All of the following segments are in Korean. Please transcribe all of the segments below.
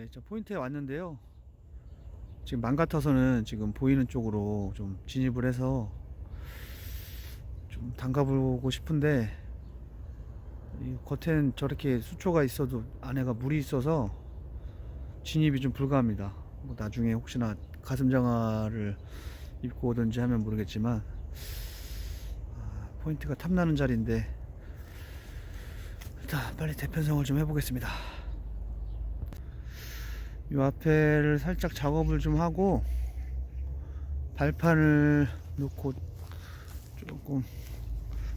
네, 저 포인트에 왔는데요. 지금 맘 같아서는 지금 보이는 쪽으로 좀 진입을 해서 좀 담가보고 싶은데 이 겉엔 저렇게 수초가 있어도 안에가 물이 있어서 진입이 좀 불가합니다. 뭐 나중에 혹시나 가슴장화를 입고 오든지 하면 모르겠지만 아, 포인트가 탐나는 자리인데 일단 빨리 대편성을 좀 해보겠습니다. 이 앞에를 살짝 작업을 좀 하고 발판을 놓고 조금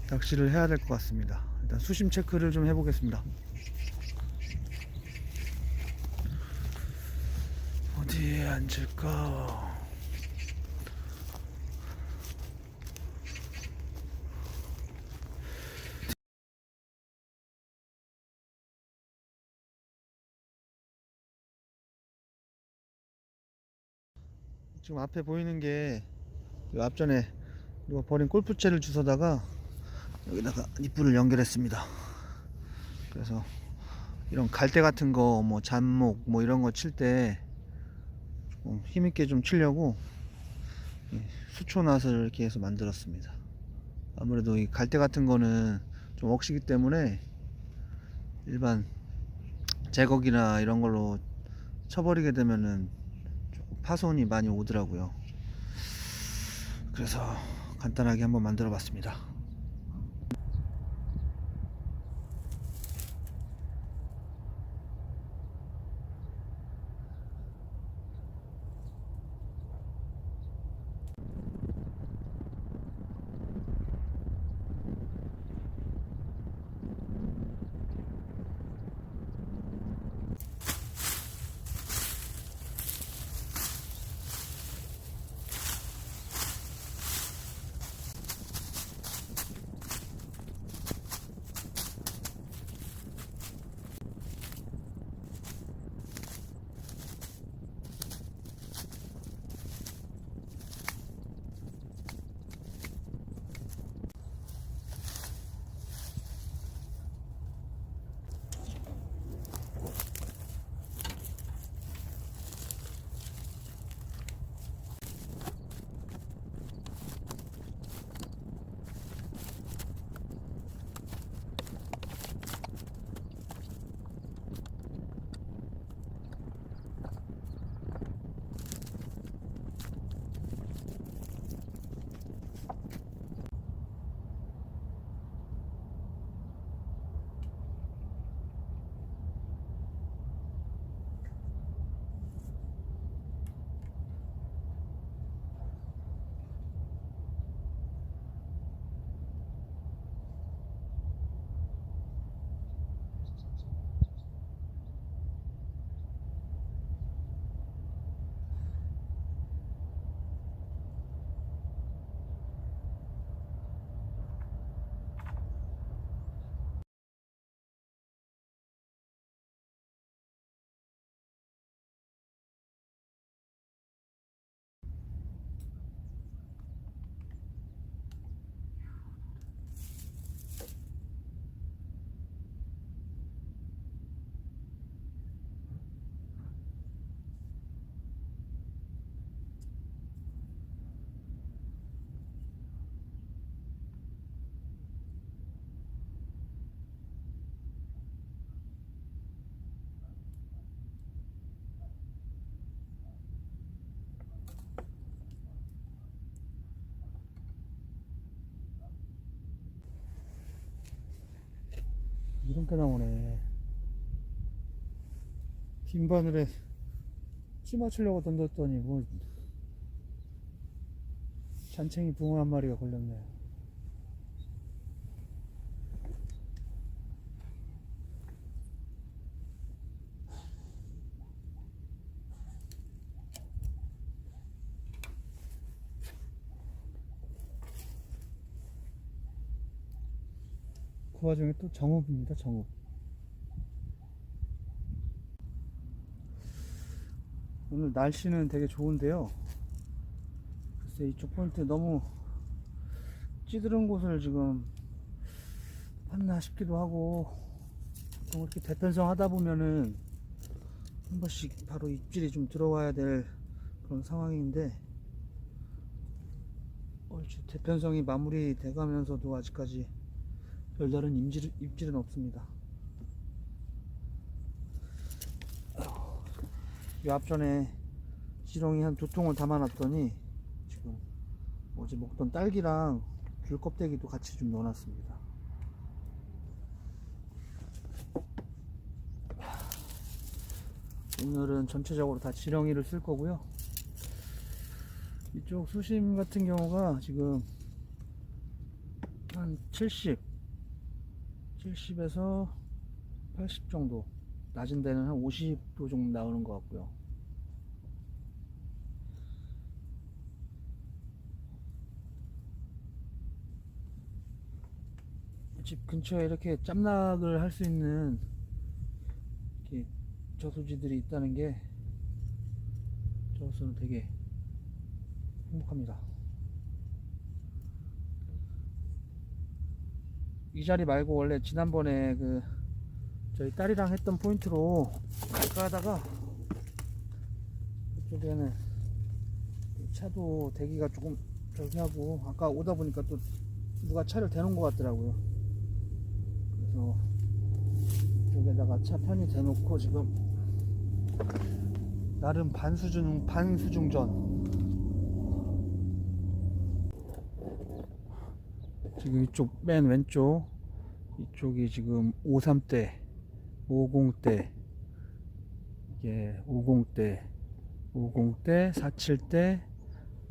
낚시를 해야 될 것 같습니다. 일단 수심 체크를 좀 해보겠습니다. 어디에 앉을까? 지금 앞에 보이는 게이 앞전에 누가 버린 골프채를 주워다가 여기다가 니뿔을 연결했습니다. 그래서 이런 갈대 같은 거, 뭐 잔목, 뭐 이런 거 칠 때 힘있게 좀 치려고 이 수초낫을 이렇게 해서 만들었습니다. 아무래도 이 갈대 같은 거는 좀 억시기 때문에 일반 제거기나 이런 걸로 쳐버리게 되면은 파손이 많이 오더라고요. 그래서 간단하게 한번 만들어 봤습니다. 이런 게 나오네. 빈 바늘에 찌 맞추려고 던졌더니 뭐 잔챙이 붕어 한 마리가 걸렸네. 그 와중에 또 정읍입니다, 정읍. 오늘 날씨는 되게 좋은데요. 글쎄 이쪽 포인트 너무 찌드른 곳을 지금 봤나 싶기도 하고 보통 이렇게 대편성 하다 보면은 한 번씩 바로 입질이 좀 들어와야 될 그런 상황인데 얼추 대편성이 마무리 돼가면서도 아직까지 별다른 입질, 입질은 없습니다. 이 앞전에 지렁이 한 두 통을 담아놨더니 지금 어제 먹던 딸기랑 귤 껍데기도 같이 좀 넣어놨습니다. 오늘은 전체적으로 다 지렁이를 쓸 거고요. 이쪽 수심 같은 경우가 지금 한 70, 70에서 80 정도, 낮은 데는 한 50도 정도 나오는 것 같고요. 집 근처에 이렇게 짬낙을 할 수 있는 이렇게 저수지들이 있다는 게 저로서는 되게 행복합니다. 이 자리 말고 원래 지난번에 그 저희 딸이랑 했던 포인트로 갈까 하다가 그쪽에는 차도 대기가 조금 저기 하고 아까 오다 보니까 또 누가 차를 대놓은 것 같더라고요. 그래서 여기다가 차 편히 대놓고 지금 나름 반수중 반수중전 지금 이쪽 맨 왼쪽 이쪽이 지금 53대 50대 이게 50대 50대 47대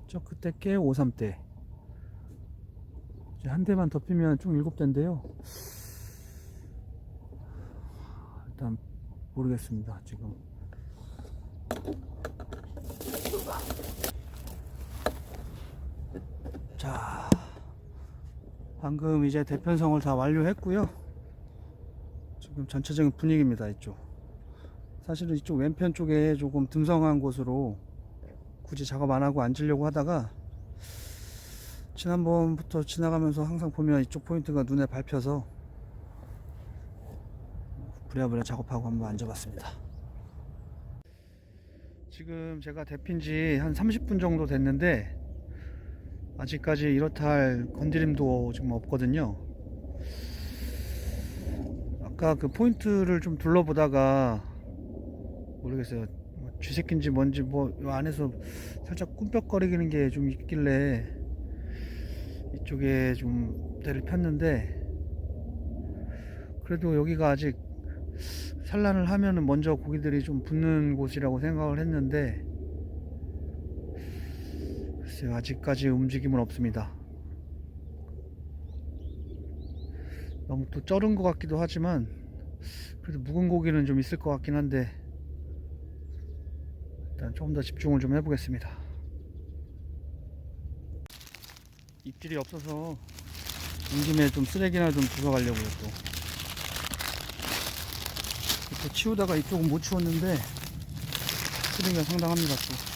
저 끝에 게 53대. 이제 한 대만 더 피면 총 7대인데요. 일단 모르겠습니다 지금. 자 방금 이제 대편성을 다 완료했고요 지금 전체적인 분위기입니다 이쪽 사실은 이쪽 왼편 쪽에 조금 듬성한 곳으로 굳이 작업 안 하고 앉으려고 하다가 지난번부터 지나가면서 항상 보면 이쪽 포인트가 눈에 밟혀서 부랴부랴 작업하고 한번 앉아봤습니다. 지금 제가 데핀 지 한 30분 정도 됐는데 아직까지 이렇다 할 건드림도 지금 없거든요. 아까 그 포인트를 좀 둘러보다가 모르겠어요. 뭐 쥐새끼인지 뭔지 뭐이 안에서 살짝 꿈쩍거리는 게 좀 있길래 이쪽에 좀 대를 폈는데 그래도 여기가 아직 산란을 하면은 먼저 고기들이 좀 붙는 곳이라고 생각을 했는데 글쎄요 아직까지 움직임은 없습니다. 너무 또 쩔은 것 같기도 하지만 그래도 묵은 고기는 좀 있을 것 같긴 한데 일단 조금 더 집중을 좀 해보겠습니다. 입질이 없어서 온 김에 좀 쓰레기나 좀 주워가려고요 또. 치우다가 이쪽은 못 치웠는데 쓰레기가 상당합니다 또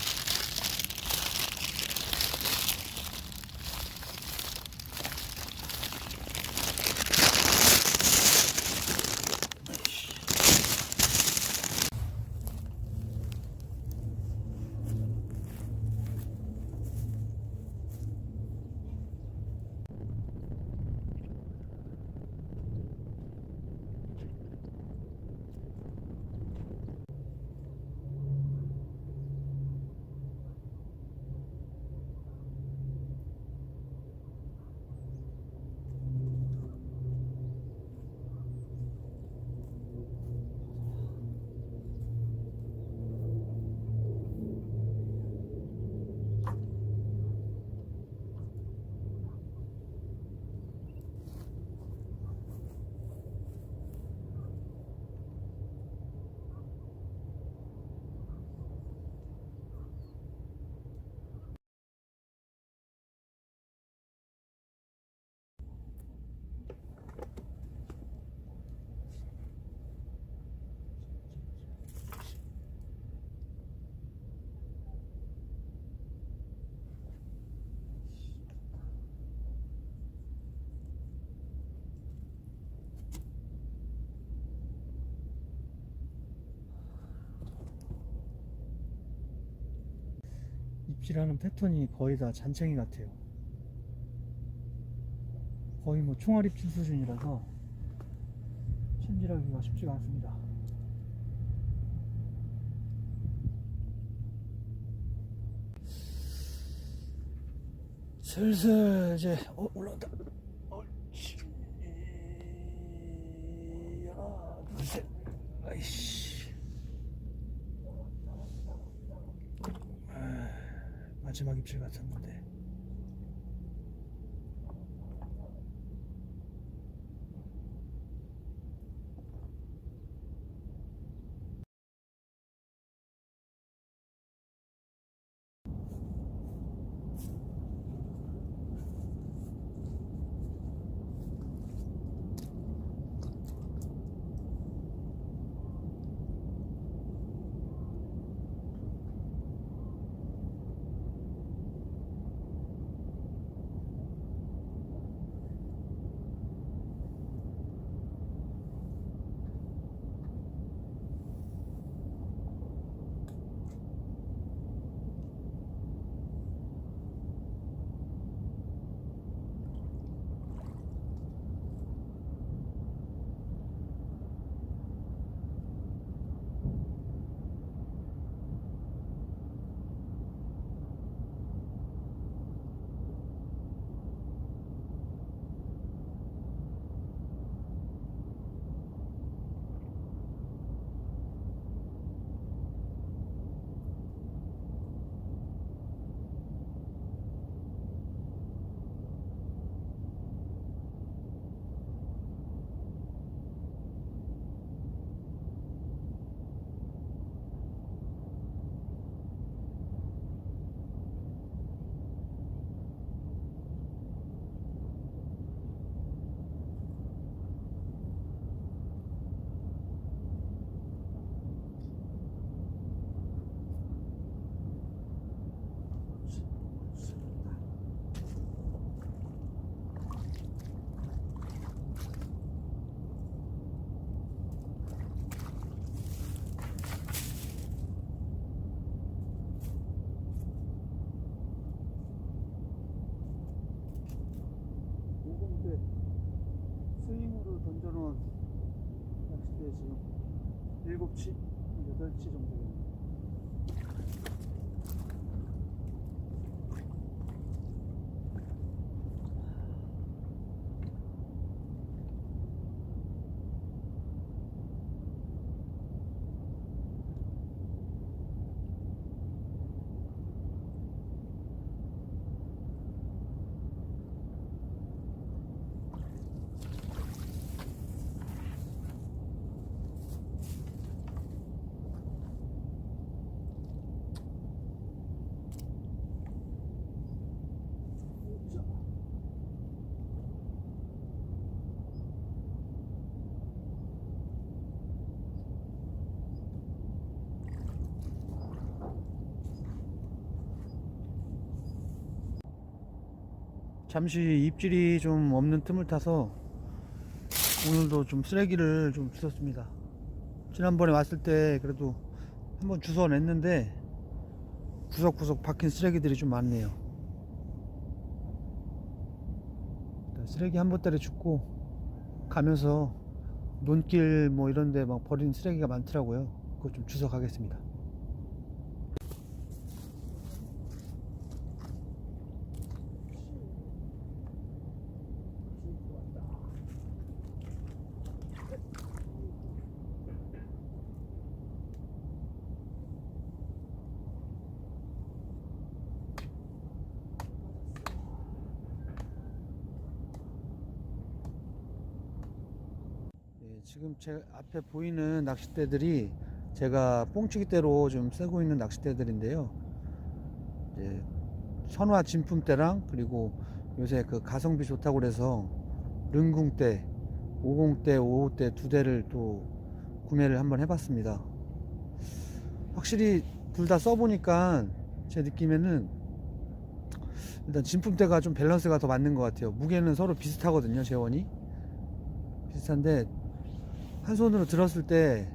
입질하는 패턴이 거의 다 잔챙이 같아요. 거의 뭐 총알 입질 수준이라서 챔질하기가 쉽지가 않습니다. 슬슬 이제 어, 올라온다. 옳지. 하나, 둘, 셋. 아이씨. 아, 마지막 입질 같았는데. 잠시 입질이 좀 없는 틈을 타서 오늘도 좀 쓰레기를 좀 주웠습니다. 지난번에 왔을 때 그래도 한번 주워 냈는데 구석구석 박힌 쓰레기들이 좀 많네요. 일단 쓰레기 한 보따리 줍고 가면서 논길 뭐 이런데 막 버린 쓰레기가 많더라고요. 그거 좀 주워 가겠습니다. 예, 지금 제 앞에 보이는 낚싯대들이 제가 뽕치기대로 좀 쓰고 있는 낚싯대들인데요. 이제 선화 진품대랑 그리고 요새 그 가성비 좋다고 그래서 릉궁대, 50대, 55대 두 대를 또 구매를 한번 해봤습니다. 확실히 둘 다 써보니까 제 느낌에는 일단 진품대가 좀 밸런스가 더 맞는 것 같아요. 무게는 서로 비슷하거든요, 재원이. 비슷한데 한 손으로 들었을 때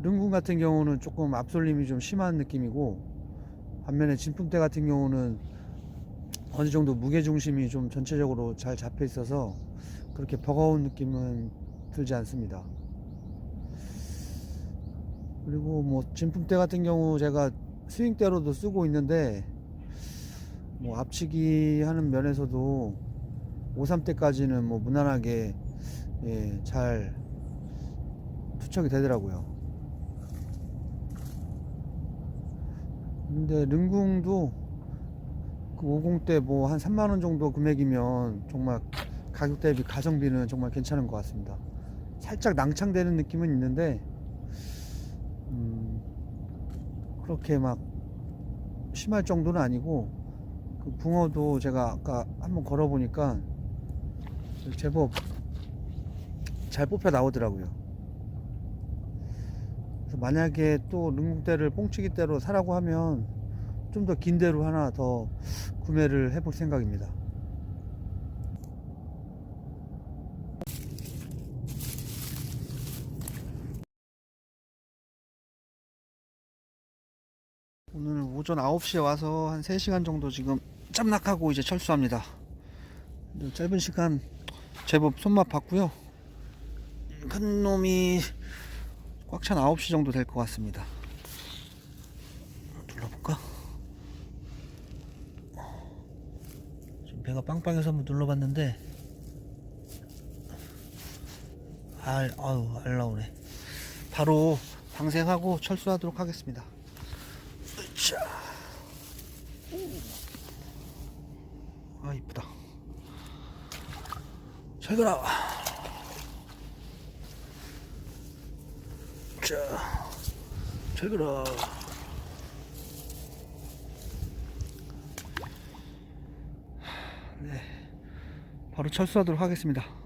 릉군 같은 경우는 조금 앞솔림이 좀 심한 느낌이고 반면에 진품대 같은 경우는 어느 정도 무게 중심이 좀 전체적으로 잘 잡혀 있어서 그렇게 버거운 느낌은 들지 않습니다. 그리고 뭐 진품대 같은 경우 제가 스윙대로도 쓰고 있는데 뭐 앞치기 하는 면에서도 53대까지는 뭐 무난하게 예, 잘 투척이 되더라고요. 근데 릉궁도 그 50대 뭐 한 3만 원 정도 금액이면 정말 가격 대비 가성비는 정말 괜찮은 것 같습니다. 살짝 낭창되는 느낌은 있는데 음, 그렇게 막 심할 정도는 아니고 그 붕어도 제가 아까 한번 걸어보니까 제법 잘 뽑혀 나오더라고요. 그래서 만약에 또 릉궁대를 뽕치기대로 사라고 하면 좀 더 긴 대로 하나 더 구매를 해볼 생각입니다. 오늘 오전 9시에 와서 한 3시간 정도 지금 짬낙하고 이제 철수합니다. 짧은 시간 제법 손맛 봤고요. 큰 놈이 꽉 찬 9시 정도 될 것 같습니다. 눌러볼까? 지금 배가 빵빵해서 한번 눌러봤는데 알, 아유, 알 나오네. 바로 방생하고 철수하도록 하겠습니다. 자. 아, 이쁘다. 잘 가라. 자, 잘 가라. 네. 바로 철수하도록 하겠습니다.